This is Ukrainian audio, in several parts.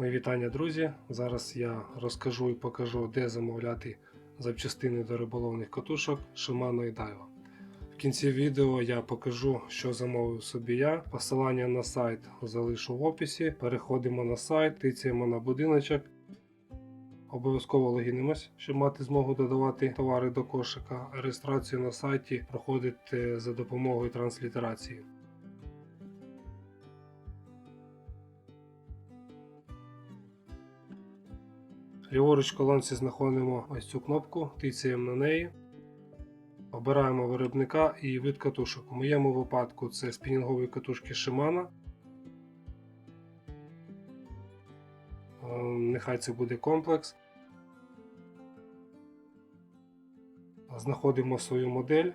Мої вітання, друзі. Зараз я розкажу і покажу, де замовляти запчастини до риболовних катушок Shimano і Daiwa. В кінці відео я покажу, що замовив собі я. Посилання на сайт залишу в описі. Переходимо на сайт, тицяємо на будиночок. Обов'язково логінимось, щоб мати змогу додавати товари до кошика. Реєстрацію на сайті проходить е, за допомогою транслітерації. Ліворуч в колонці знаходимо ось цю кнопку, тицяємо на неї. Обираємо виробника і вид катушок. У моєму випадку це спінінгові катушки Shimano. Е, Нехай це буде комплекс. Знаходимо свою модель.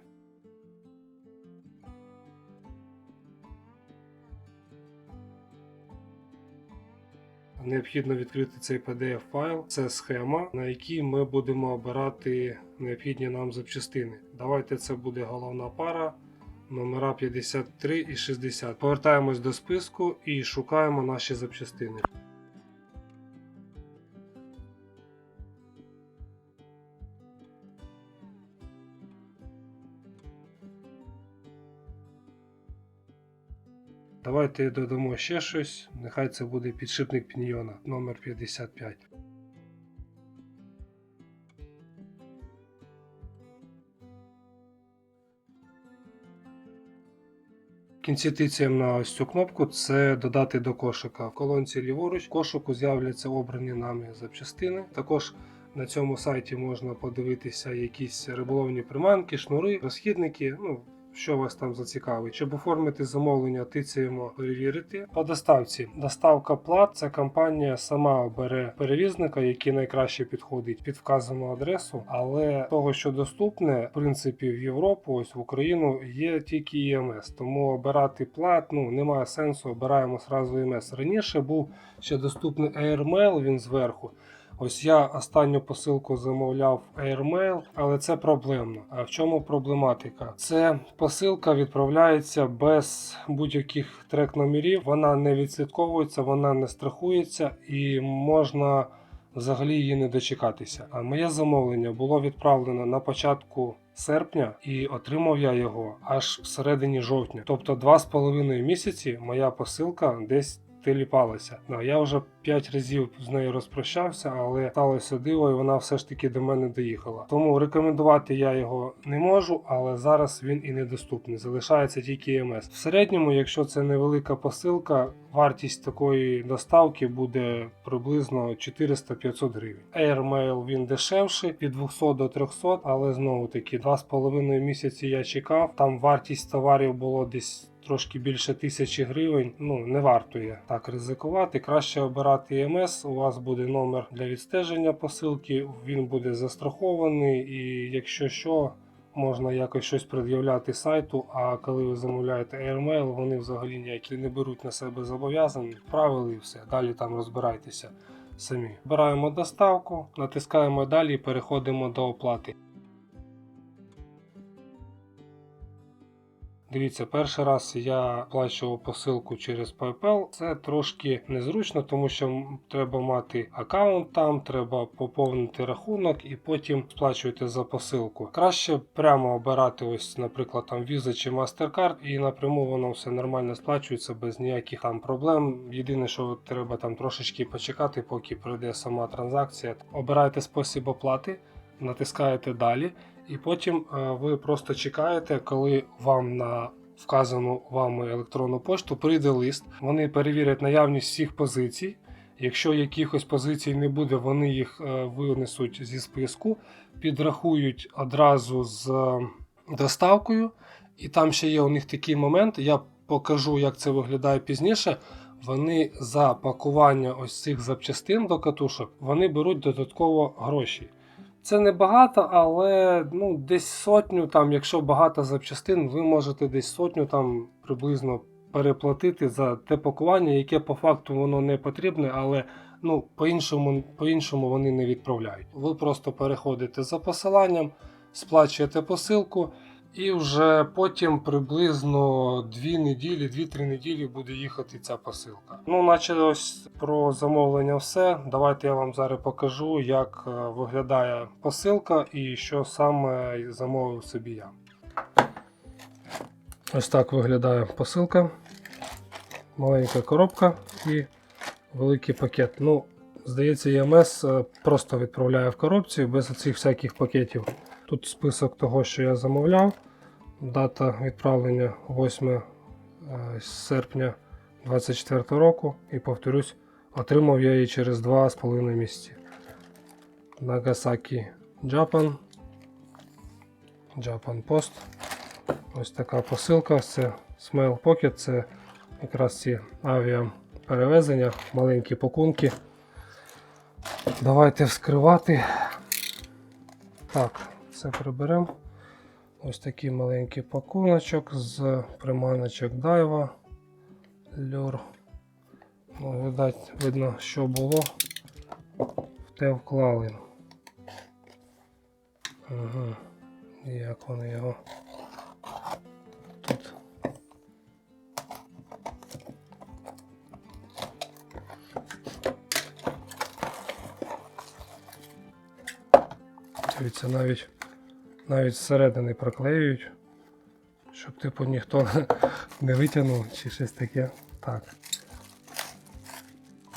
Необхідно відкрити цей PDF файл. Це схема, на якій ми будемо обирати необхідні нам запчастини. Давайте це буде головна пара. Номера 53 і 60. Повертаємось до списку і шукаємо наші запчастини. Давайте додамо ще щось. Нехай це буде підшипник піньйона номер 55. В кінці тицяємо на ось цю кнопку це додати до кошика. В колонці ліворуч в кошику з'являться обрані нами запчастини. Також на цьому сайті можна подивитися якісь риболовні приманки, шнури, розхідники. Ну, що вас там зацікавить. Щоб оформити замовлення, тицяємо перевірити. По доставці. Доставка плат це компанія сама обере перевізника, який найкраще підходить під вказану адресу. Але того, що доступне, в принципі, в Європу, ось в Україну, є тільки ЄМС. Тому обирати плат ну, немає сенсу, обираємо зразу ЄМС. Раніше був ще доступний AirMail, він зверху. Ось я останню посилку замовляв AirMail, але це проблемно. А в чому проблематика? Це посилка відправляється без будь-яких трек-номерів, вона не відслідковується, вона не страхується і можна взагалі її не дочекатися. А моє замовлення було відправлено на початку. Серпня і отримав я його аж в середині жовтня. Тобто два з половиною місяці моя посилка десь теліпалася. Ну, я вже 5 разів з нею розпрощався, але сталося диво, і вона все ж таки до мене доїхала. Тому рекомендувати я його не можу, але зараз він і недоступний. Залишається тільки МС. В середньому, якщо це невелика посилка, вартість такої доставки буде приблизно 400-500 гривень. Airmail він дешевший від 200 до 300, але знову таки 2,5 місяці я чекав. Там вартість товарів було десь. Трошки більше тисячі гривень, ну не вартує так ризикувати. Краще обирати ЄМС. У вас буде номер для відстеження посилки, він буде застрахований, і якщо що, можна якось щось пред'являти сайту. А коли ви замовляєте AirMail, вони взагалі ніякі не беруть на себе зобов'язань. Відправили і все. Далі там розбирайтеся самі. Обираємо доставку, натискаємо далі переходимо до оплати. Дивіться, перший раз я оплачував посилку через PayPal. Це трошки незручно, тому що треба мати аккаунт там, треба поповнити рахунок і потім сплачуєте за посилку. Краще прямо обирати, ось, наприклад, там Visa чи MasterCard, і напряму воно все нормально сплачується без ніяких там проблем. Єдине, що треба там трошечки почекати, поки пройде сама транзакція. Обирайте спосіб оплати, натискаєте далі. І потім е, ви просто чекаєте, коли вам на вказану вами електронну пошту прийде лист. Вони перевірять наявність всіх позицій. Якщо якихось позицій не буде, вони їх е, винесуть зі списку, підрахують одразу з е, доставкою. І там ще є у них такий момент. Я покажу, як це виглядає пізніше. Вони за пакування ось цих запчастин до катушок вони беруть додатково гроші. Це не багато, але ну, десь сотню, там, якщо багато запчастин, ви можете десь сотню там приблизно переплатити за те пакування, яке по факту воно не потрібне, але ну, по-іншому, по-іншому вони не відправляють. Ви просто переходите за посиланням, сплачуєте посилку І вже потім приблизно 2 неділі, 2-3 неділі буде їхати ця посилка. Ну, наче ось про замовлення все. Давайте я вам зараз покажу, як е, виглядає посилка і що саме замовив собі я. Ось так виглядає посилка. Маленька коробка і великий пакет. Ну, здається, ЄМС е, просто відправляє в коробці без цих всяких пакетів. Тут список того, що я замовляв. Дата відправлення 8 е, серпня 2024 року. І повторюсь, отримав я її через 2,5 місяці. Nagasaki Japan. Japan Post. Ось така посилка. Це Smile Pocket, це якраз ці авіаперевезення, маленькі пакунки. Давайте вскривати. Так, це приберемо. Ось такий маленький пакуночок з приманочок Дайва. Люр. Ну, видать, видно, що було. В те вклали. І Як вони його тут. Дивіться, навіть навіть зсередини проклеюють, щоб типу ніхто не витягнув чи щось таке. Так.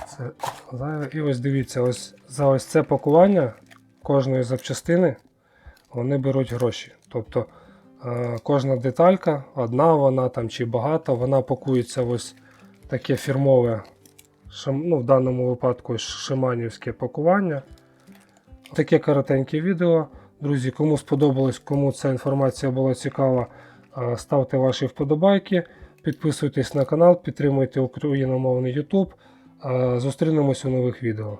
Це зайве. І ось дивіться, ось за ось це пакування кожної запчастини вони беруть гроші. Тобто е, кожна деталька, одна вона там чи багато, вона пакується ось таке фірмове, ну, в даному випадку шиманівське пакування. Таке коротеньке відео. Друзі, кому сподобалось, кому ця інформація була цікава, е, ставте ваші вподобайки, підписуйтесь на канал, підтримуйте україномовний YouTube. Е, Зустрінемось у нових відео.